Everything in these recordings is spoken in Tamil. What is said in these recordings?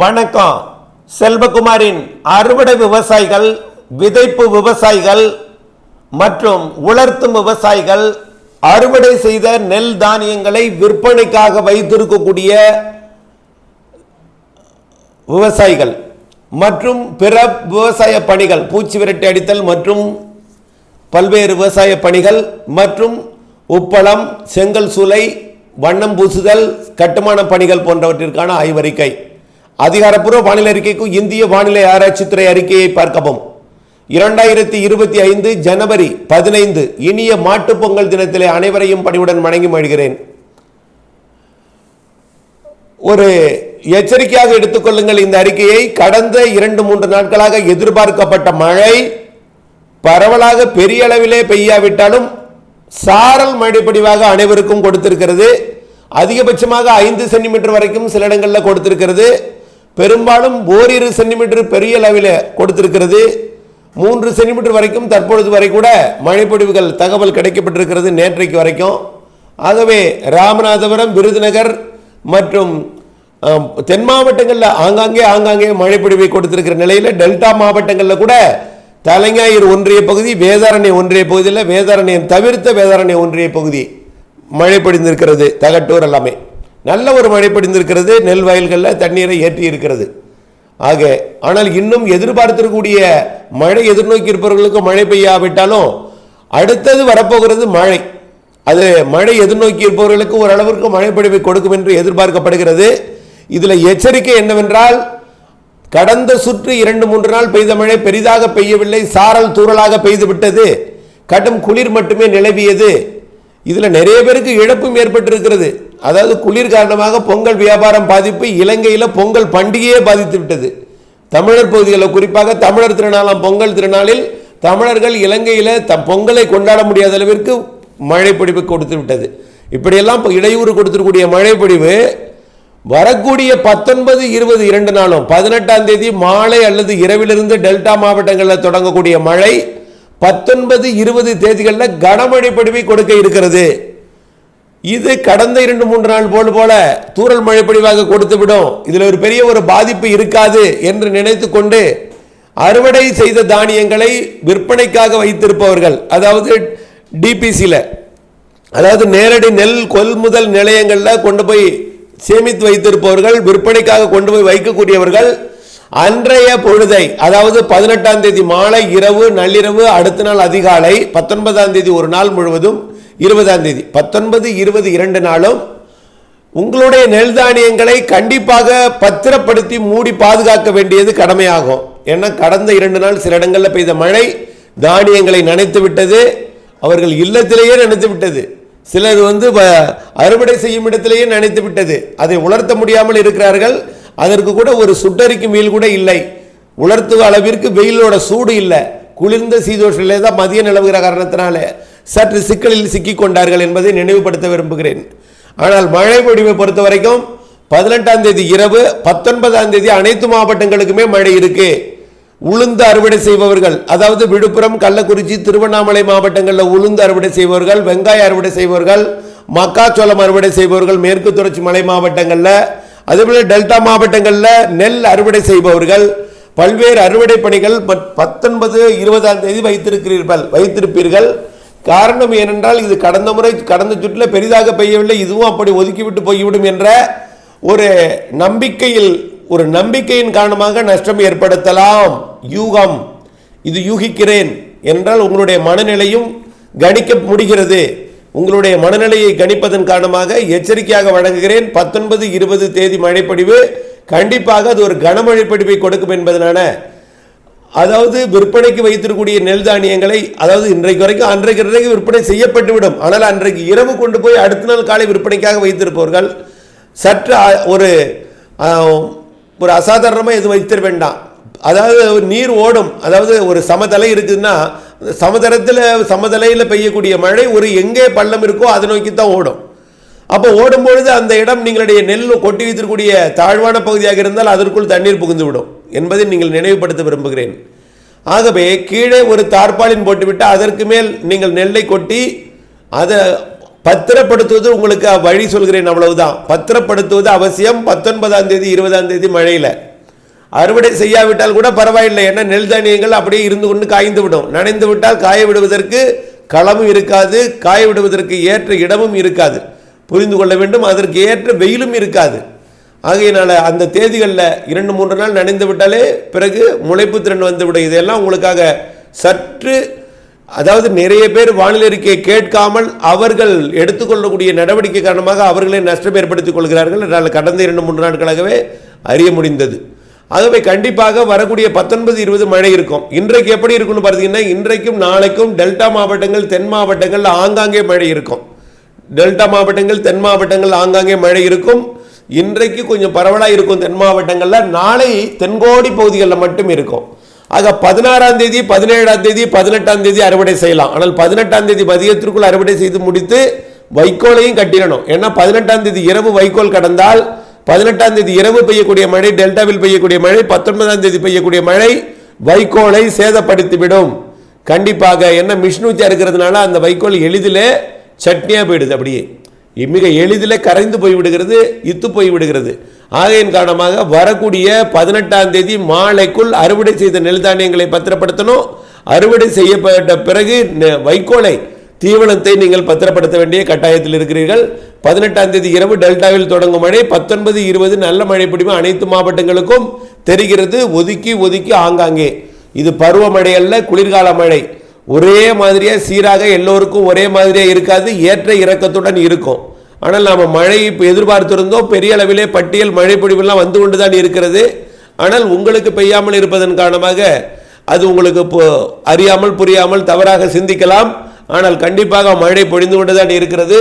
வணக்கம். செல்வகுமாரின் அறுவடை விவசாயிகள் விதைப்பு விவசாயிகள் மற்றும் உலர்த்தும் விவசாயிகள் அறுவடை செய்த நெல் தானியங்களை விற்பனைக்காக வைத்திருக்கக்கூடிய விவசாயிகள் மற்றும் பிற விவசாய பணிகள் பூச்சி விரட்டி அடித்தல் மற்றும் பல்வேறு விவசாய பணிகள் மற்றும் உப்பளம் செங்கல் சூளை வண்ணம் பூசுதல் கட்டுமான பணிகள் போன்றவற்றிற்கான ஆய்வறிக்கை அதிகாரப்பூர்வ வானிலை அறிக்கைக்கும் இந்திய வானிலை ஆராய்ச்சித்துறை அறிக்கையை பார்க்கவும். இரண்டாயிரத்தி இருபத்தி ஐந்து ஜனவரி பதினைந்து இனிய மாட்டுப் பொங்கல் தினத்திலே அனைவரையும் பணிவுடன் வணங்கி மகிழ்கிறேன். ஒரு எச்சரிக்கையாக எடுத்துக்கொள்ளுங்கள் இந்த அறிக்கையை. கடந்த இரண்டு மூன்று நாட்களாக எதிர்பார்க்கப்பட்ட மழை பரவலாக பெரிய அளவிலே பெய்யாவிட்டாலும் சாரல் மழைப்படிவாக அனைவருக்கும் கொடுத்திருக்கிறது. அதிகபட்சமாக ஐந்து சென்டிமீட்டர் வரைக்கும் சில இடங்களில் கொடுத்திருக்கிறது. பெரும்பாலும் ஓரிரு சென்டிமீட்டர் பெரிய அளவில் கொடுத்திருக்கிறது. மூன்று சென்டிமீட்டர் வரைக்கும் தற்பொழுது வரை கூட மழைப்பொழிவுகள் தகவல் கிடைக்கப்பட்டிருக்கிறது நேற்றைக்கு வரைக்கும். ஆகவே ராமநாதபுரம் விருதுநகர் மற்றும் தென் மாவட்டங்களில் ஆங்காங்கே ஆங்காங்கே மழைப்பொழிவை கொடுத்திருக்கிற நிலையில் டெல்டா மாவட்டங்களில் கூட தலைஞாயிறு ஒன்றிய பகுதி வேதாரண்யம் ஒன்றிய பகுதியில் வேதாரண்யம் தவிர்த்த வேதாரண்யம் ஒன்றிய பகுதி மழை பொழிந்திருக்கிறது தகட்டூர் எல்லாமே. நல்ல ஒரு மழை பொழிந்திருக்கிறது நெல் வயல்களில் தண்ணீரை ஏற்றி இருக்கிறது. ஆக ஆனால் இன்னும் எதிர்பார்த்திருக்கக்கூடிய மழை எதிர்நோக்கி இருப்பவர்களுக்கு மழை பெய்யாவிட்டாலும் அடுத்தது வரப்போகிறது மழை. அது மழை எதிர்நோக்கி இருப்பவர்களுக்கு ஓரளவிற்கு மழை பொழிவை கொடுக்கும் என்று எதிர்பார்க்கப்படுகிறது. இதில் எச்சரிக்கை என்னவென்றால் கடந்த சுற்று இரண்டு மூன்று நாள் பெய்த மழை பெரிதாக பெய்யவில்லை சாரல் தூறலாக பெய்துவிட்டது கடும் குளிர் மட்டுமே நிலவியது. இதில் நிறைய பேருக்கு இழப்பும் ஏற்பட்டிருக்கிறது. அதாவது குளிர் காரணமாக பொங்கல் வியாபாரம் பாதிப்பு இலங்கையில் பொங்கல் பண்டிகையே பாதித்து விட்டது. தமிழர் பகுதிகளில் குறிப்பாக தமிழர் திருநாளாம் பொங்கல் திருநாளில் தமிழர்கள் இலங்கையில் த பொங்கலை கொண்டாட முடியாத அளவிற்கு மழை கொடுத்து விட்டது. இப்படியெல்லாம் இடையூறு கொடுத்துருக்கூடிய மழை வரக்கூடிய பத்தொன்பது இருபது இரண்டு நாளும் பதினெட்டாம் தேதி மாலை அல்லது இரவிலிருந்து டெல்டா மாவட்டங்களில் தொடங்கக்கூடிய மழை பத்தொன்பது இருபது தேதிகளில் கனமழை பொழிவை கொடுக்க இருக்கிறது. இது கடந்த இரண்டு மூன்று நாள் போல் போல தூறல் மழை பொழிவாக கொடுத்து விடும். இதில் ஒரு பெரிய ஒரு பாதிப்பு இருக்காது என்று நினைத்து கொண்டு அறுவடை செய்த தானியங்களை விற்பனைக்காக வைத்திருப்பவர்கள் அதாவது டிபிசியில் அதாவது நேரடி நெல் கொள்முதல் நிலையங்களில் கொண்டு போய் சேமித்து வைத்திருப்பவர்கள் விற்பனைக்காக கொண்டு போய் வைக்கக்கூடியவர்கள் அன்றைய பொழுதை அதாவது பதினெட்டாம் தேதி மாலை இரவு நள்ளிரவு அடுத்த நாள் அதிகாலை பத்தொன்பதாம் தேதி ஒரு நாள் முழுவதும் இருபதாம் தேதி. பத்தொன்பது இருபது இரண்டு நாளும் உங்களுடைய நெல் தானியங்களை கண்டிப்பாக பத்திரப்படுத்தி மூடி பாதுகாக்க வேண்டியது கடமையாகும். ஏன்னா கடந்த இரண்டு நாள் சில இடங்களில் பெய்த மழை தானியங்களை நனைத்து விட்டது. அவர்கள் இல்லத்திலேயே நனைத்து விட்டது. சிலர் வந்து வ- அறுவடை செய்யும் இடத்திலேயே நனைத்து விட்டது. அதை உலர்த்த முடியாமல் இருக்கிறார்கள். அதற்கு கூட ஒரு சுட்டரிக்கும் மீல் கூட இல்லை. உலர்த்துவ அளவிற்கு வெயிலோட சூடு இல்லை. குளிர்ந்த சீதோஷிலே தான் மதிய நிலவுகிற காரணத்தினால. சற்று சிக்கலில் சிக்கிக்கொண்டார்கள் என்பதை நினைவுபடுத்த விரும்புகிறேன். ஆனால் மழை பொழிவை பொறுத்த வரைக்கும் பதினெட்டாம் தேதி இரவு பத்தொன்பதாம் தேதி அனைத்து மாவட்டங்களுக்குமே மழை இருக்கு. உளுந்து அறுவடை செய்பவர்கள் அதாவது விழுப்புரம் கள்ளக்குறிச்சி திருவண்ணாமலை மாவட்டங்களில் உளுந்து அறுவடை செய்பவர்கள் வெங்காய அறுவடை செய்பவர்கள் மக்காச்சோளம் அறுவடை செய்பவர்கள் மேற்கு தொடர்ச்சி மலை மாவட்டங்களில் அதேபோல் டெல்டா மாவட்டங்களில் நெல் அறுவடை செய்பவர்கள் பல்வேறு அறுவடை பணிகள் பத்தொன்பது இருபதாம் தேதி வைத்திருக்கிறீர்கள் வைத்திருப்பீர்கள். காரணம் ஏனென்றால் இது கடந்த முறை கடந்த சுற்றில் பெரிதாக பெய்யவில்லை இதுவும் அப்படி ஒதுக்கிவிட்டு போய்விடும் என்ற ஒரு நம்பிக்கையில் ஒரு நம்பிக்கையின் காரணமாக நஷ்டம் ஏற்படுத்தலாம். யூகம். இது யூகிக்கிறேன் என்றால் உங்களுடைய மனநிலையும் கணிக்க முடிகிறது. உங்களுடைய மனநிலையை கணிப்பதன் காரணமாக எச்சரிக்கையாக வழங்குகிறேன். பத்தொன்பது இருபது தேதி மழைப்படிவு கண்டிப்பாக அது ஒரு கனமழை கொடுக்கும் என்பதனான அதாவது விற்பனைக்கு வைத்திருக்கக்கூடிய நெல் தானியங்களை அதாவது இன்றைக்கு வரைக்கும் அன்றைக்கு இன்றைக்கு விற்பனை செய்யப்பட்டுவிடும். ஆனால் அன்றைக்கு இரவு கொண்டு போய் அடுத்த நாள் காலை விற்பனைக்காக வைத்திருப்பவர்கள் சற்று ஒரு ஒரு அசாதாரணமாக எதுவும் வைத்திட வேண்டாம். அதாவது ஒரு நீர் ஓடும். அதாவது ஒரு சமதலை இருக்குதுன்னா சமதளத்தில் சமதலையில் பெய்யக்கூடிய மழை ஒரு எங்கே பள்ளம் இருக்கோ அதை நோக்கி தான் ஓடும். அப்போ ஓடும்பொழுது அந்த இடம் நீங்களுடைய நெல் கொட்டி வைத்திருக்கக்கூடிய தாழ்வான பகுதியாக இருந்தால் அதற்குள் தண்ணீர் புகுந்து விடும் என்பதை நீங்கள் நினைவுபடுத்த விரும்புகிறேன். ஆகவே கீழே ஒரு தார்பாலின் போட்டுவிட்டு அதற்கு மேல் நீங்கள் நெல்லை கொட்டி அதை பத்திரப்படுத்துவது உங்களுக்கு வழி சொல்கிறேன் அவ்வளவுதான். பத்திரப்படுத்துவது அவசியம். பத்தொன்பதாம் தேதி இருபதாம் தேதி மழையில். அறுவடை செய்யாவிட்டால் கூட பரவாயில்லை. ஏன்னா நெல் தானியங்கள் அப்படியே இருந்து கொண்டு காய்ந்து விடும். நனைந்து விட்டால் காய விடுவதற்கு களமும் இருக்காது. காய விடுவதற்கு ஏற்ற இடமும் இருக்காது. புரிந்து கொள்ள வேண்டும். அதற்கு ஏற்ற வெயிலும் இருக்காது. ஆகையினால அந்த தேதிகளில் இரண்டு மூன்று நாள் நனைந்து விட்டாலே பிறகு முளைப்பு திறன் வந்துவிடும் இதெல்லாம் உங்களுக்காக சற்று அதாவது நிறைய பேர் வானிலை அறிக்கையை கேட்காமல் அவர்கள் எடுத்துக்கொள்ளக்கூடிய நடவடிக்கை காரணமாக அவர்களே நஷ்டம் ஏற்படுத்திக் கொள்கிறார்கள் என்னால் கடந்த இரண்டு மூன்று நாட்களாகவே அறிய முடிந்தது. ஆகவே கண்டிப்பாக வரக்கூடிய பத்தொன்பது இருபது மழை இருக்கும். இன்றைக்கு எப்படி இருக்கும்னு பார்த்தீங்கன்னா இன்றைக்கும் நாளைக்கும் டெல்டா மாவட்டங்கள் தென் மாவட்டங்கள் ஆங்காங்கே மழை இருக்கும். டெல்டா மாவட்டங்கள் தென் மாவட்டங்கள் ஆங்காங்கே மழை இருக்கும். இன்றைக்கு கொஞ்சம் பரவலாக இருக்கும் தென் மாவட்டங்களில். நாளை தென்கோடி பகுதிகளில் மட்டும் இருக்கும். ஆக பதினாறாம் தேதி பதினேழாம் தேதி பதினெட்டாம் தேதி அறுவடை செய்யலாம். ஆனால் பதினெட்டாம் தேதி மதியத்திற்குள் அறுவடை செய்து முடித்து வைக்கோலையும் கட்டிடணும். ஏன்னா பதினெட்டாம் தேதி இரவு வைக்கோல் கடந்தால் பதினெட்டாம் தேதி இரவு பெய்யக்கூடிய மழை டெல்டாவில் பெய்யக்கூடிய மழை பத்தொன்பதாம் தேதி பெய்யக்கூடிய மழை வைக்கோலை சேதப்படுத்திவிடும் கண்டிப்பாக என்ன மிஷ்னூச்சா இருக்கிறதுனால அந்த வைக்கோல் எளிதில் சட்னியாக போயிடுது அப்படியே. மிக எளிதில் கரைந்து போய் விடுகிறது இத்து போய்விடுகிறது. ஆகையின் காரணமாக வரக்கூடிய பதினெட்டாம் தேதி மாலைக்குள் அறுவடை செய்த நெல் தானியங்களை பத்திரப்படுத்தணும். அறுவடை செய்யப்பட்ட பிறகு நெ- வைக்கோலை தீவனத்தை நீங்கள் பத்திரப்படுத்த வேண்டிய கட்டாயத்தில் இருக்கிறீர்கள். பதினெட்டாம் தேதி இரவு டெல்டாவில் தொடங்கும் மழை பத்தொன்பது இருபது நல்ல மழை பிடிப்பு அனைத்து மாவட்டங்களுக்கும் தெரிகிறது. ஒதுக்கி ஒதுக்கி ஆங்காங்கே. இது பருவமழை அல்ல குளிர்கால மழை. ஒரே மாதிரியாக சீராக எல்லோருக்கும் ஒரே மாதிரியாக இருக்காது ஏற்ற இறக்கத்துடன் இருக்கும். ஆனால் நாம் மழை இப்போ எதிர்பார்த்திருந்தோம் பெரிய அளவிலே பட்டியல் மழை பொழிவுலாம் வந்து கொண்டு தான் இருக்கிறது. ஆனால் உங்களுக்கு பெய்யாமல் இருப்பதன் காரணமாக அது உங்களுக்கு அறியாமல் புரியாமல் தவறாக சிந்திக்கலாம். ஆனால் கண்டிப்பாக மழை பொழிந்து கொண்டு தான் இருக்கிறது.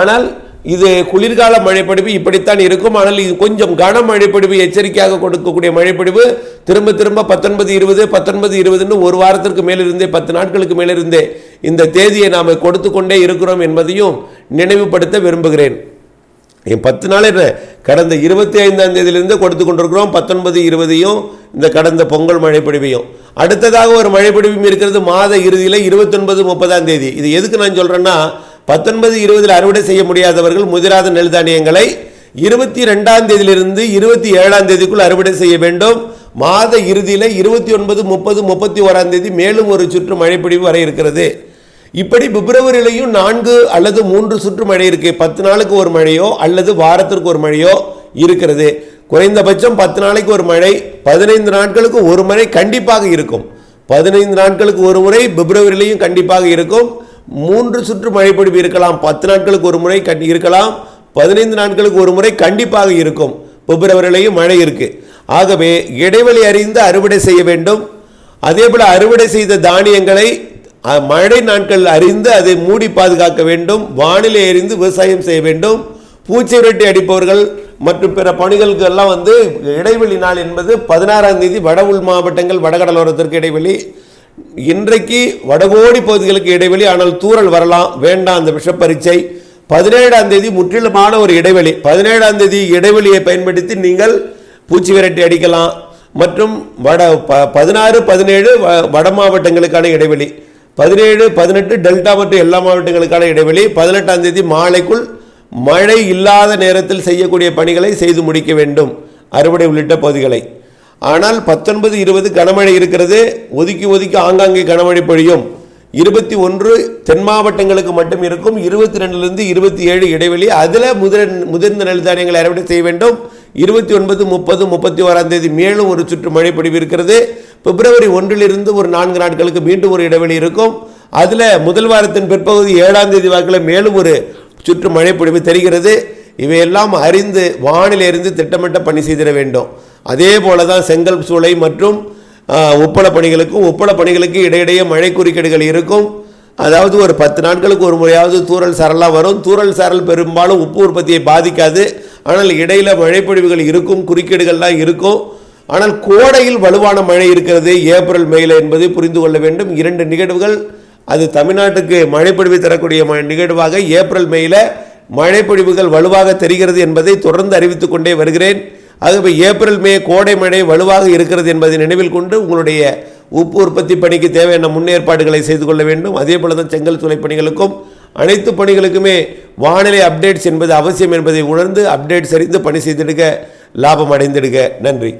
ஆனால் இது குளிர்கால மழைப்பொழிவு இப்படித்தான் இருக்கும். ஆனால் இது கொஞ்சம் கன பொழிவு எச்சரிக்கையாக கொடுக்கக்கூடிய மழைப்பொழிவு திரும்ப திரும்ப பத்தொன்பது இருபது பத்தொன்பது இருபதுன்னு ஒரு வாரத்திற்கு மேலிருந்தே பத்து நாட்களுக்கு மேலிருந்தே இந்த தேதியை நாம் கொடுத்து கொண்டே இருக்கிறோம் என்பதையும் நினைவுபடுத்த விரும்புகிறேன். என் பத்து நாள் என்ன? கடந்த இருபத்தி ஐந்தாம் தேதியிலிருந்து கொடுத்து கொண்டிருக்கிறோம். பத்தொன்பது இருபதையும் இந்த கடந்த பொங்கல் மழைப்பொழிவையும் அடுத்ததாக ஒரு மழைப்பொழிவும் இருக்கிறது. மாத இறுதியில் இருபத்தொன்பது முப்பதாம் தேதி. இது எதுக்கு நான் சொல்கிறேன்னா பத்தொன்பது இருபதில் அறுவடை செய்ய முடியாதவர்கள் முதிராத நெல் தானியங்களை இருபத்தி ரெண்டாம் தேதியிலிருந்து இருபத்தி ஏழாம் தேதிக்குள் அறுவடை செய்ய வேண்டும். மாத இறுதியில் இருபத்தி ஒன்பது முப்பது முப்பத்தி ஓராம் தேதி மேலும் ஒரு சுற்று மழைப்பிடிவு வர இருக்கிறது. இப்படி பிப்ரவரியிலையும் நான்கு அல்லது மூன்று சுற்று மழை இருக்கு. பத்து நாளுக்கு ஒரு மழையோ அல்லது வாரத்திற்கு ஒரு மழையோ இருக்கிறது. குறைந்தபட்சம் பத்து நாளைக்கு ஒரு மழை பதினைந்து நாட்களுக்கு ஒரு மழை கண்டிப்பாக இருக்கும். பதினைந்து நாட்களுக்கு ஒரு முறை பிப்ரவரியிலையும் கண்டிப்பாக இருக்கும். மூன்று சுற்று மழைப்பொழிவு இருக்கலாம். பத்து நாட்களுக்கு ஒரு முறை கண்டி- இருக்கலாம். பதினைந்து நாட்களுக்கு ஒரு முறை கண்டிப்பாக இருக்கும். பிப்ரவரியிலையும் மழை இருக்கு. ஆகவே இடைவெளி அறிந்து அறுவடை செய்ய வேண்டும். அதே போல அறுவடை செய்த தானியங்களை மழை நாட்கள் அறிந்து அதை மூடி பாதுகாக்க வேண்டும். வானிலை அறிந்து விவசாயம் செய்ய வேண்டும். பூச்சி விரட்டி அடிப்பவர்கள் மற்றும் பிற பணிகளுக்கு எல்லாம் வந்து இடைவெளி நாள் என்பது பதினாறாம் தேதி வட உள் மாவட்டங்கள் வடகடலோரத்திற்கு இடைவெளி. இன்றைக்கு வடகோடி பகுதிகளுக்கு இடைவெளி ஆனால் தூறல் வரலாம். வேண்டாம் அந்த விஷப்பரீட்சை பதினேழாம் தேதி முற்றிலுமான ஒரு இடைவெளி. பதினேழாம் தேதி இடைவெளியை பயன்படுத்தி நீங்கள் பூச்சி விரட்டி அடிக்கலாம். மற்றும் வட ப பதினாறு பதினேழு வ- வட மாவட்டங்களுக்கான இடைவெளி. பதினேழு பதினெட்டு டெல்டா மற்றும் எல்லா மாவட்டங்களுக்கான இடைவெளி. பதினெட்டாம் தேதி மாலைக்குள் மழை இல்லாத நேரத்தில் செய்யக்கூடிய பணிகளை செய்து முடிக்க வேண்டும். அறுவடை உள்ளிட்ட பகுதிகளை. ஆனால் பத்தொன்பது இருபது கனமழை இருக்கிறது. ஒதுக்கி ஒதுக்கி ஆங்காங்கே கனமழை பொழியும். இருபத்தி ஒன்று தென் மாவட்டங்களுக்கு மட்டும் இருக்கும். இருபத்தி ரெண்டுலேருந்து இருபத்தி ஏழு இடைவெளி. அதில் முதல் முதிர்ந்த நெல் தானியங்களை அறுவடை செய்ய வேண்டும். இருபத்தி ஒன்பது முப்பது முப்பத்தி ஓராம் தேதி மேலும் ஒரு சுற்று மழை பொழிவு இருக்கிறது. பிப்ரவரி ஒன்றிலிருந்து ஒரு நான்கு நாட்களுக்கு மீண்டும் ஒரு இடைவெளி இருக்கும். அதில் முதல் வாரத்தின் பிற்பகுதி ஏழாம் தேதி வாக்கில் மேலும் ஒரு சுற்று மழை பொழிவு தெரிகிறது. இவையெல்லாம் அறிந்து வானிலை திட்டமிட்ட பணி செய்திட வேண்டும். அதே போல தான் செங்கல் சூளை மற்றும் ஆஹ், உப்பள பணிகளுக்கும் உப்பள பணிகளுக்கு இடையிடையே மழை குறுக்கீடுகள் இருக்கும். அதாவது ஒரு பத்து நாட்களுக்கு ஒரு முறையாவது தூரல் சரலாக வரும். தூரல் சரல் பெரும்பாலும் உப்பு உற்பத்தியை பாதிக்காது. ஆனால் இடையில மழைப்பொழிவுகள் இருக்கும் குறுக்கீடுகள்லாம் இருக்கும். ஆனால் கோடையில் வலுவான மழை இருக்கிறது. ஏப்ரல் மேல என்பதை புரிந்து கொள்ள வேண்டும். இரண்டு நிகழ்வுகள் அது தமிழ்நாட்டுக்கு மழைப்பொழிவு தரக்கூடிய ம- நிகழ்வாக ஏப்ரல் மேல மழைப்பொழிவுகள் வலுவாக தெரிகிறது என்பதை தொடர்ந்து அறிவித்துக் கொண்டே வருகிறேன். ஆகவே ஏப்ரல் மே கோடை மழை வலுவாக இருக்கிறது என்பதை நினைவில் கொண்டு உங்களுடைய உப்பு உற்பத்தி பணிக்கு தேவையான முன்னேற்பாடுகளை செய்து கொள்ள வேண்டும். அதே போல தான் செங்கல் சூளை பணிகளுக்கும் அனைத்து பணிகளுக்குமே வானிலை அப்டேட்ஸ் என்பது அவசியம் என்பதை உணர்ந்து அப்டேட்ஸ் அறிந்து பணி செய்திடுக லாபம் அடைந்திடுக நன்றி.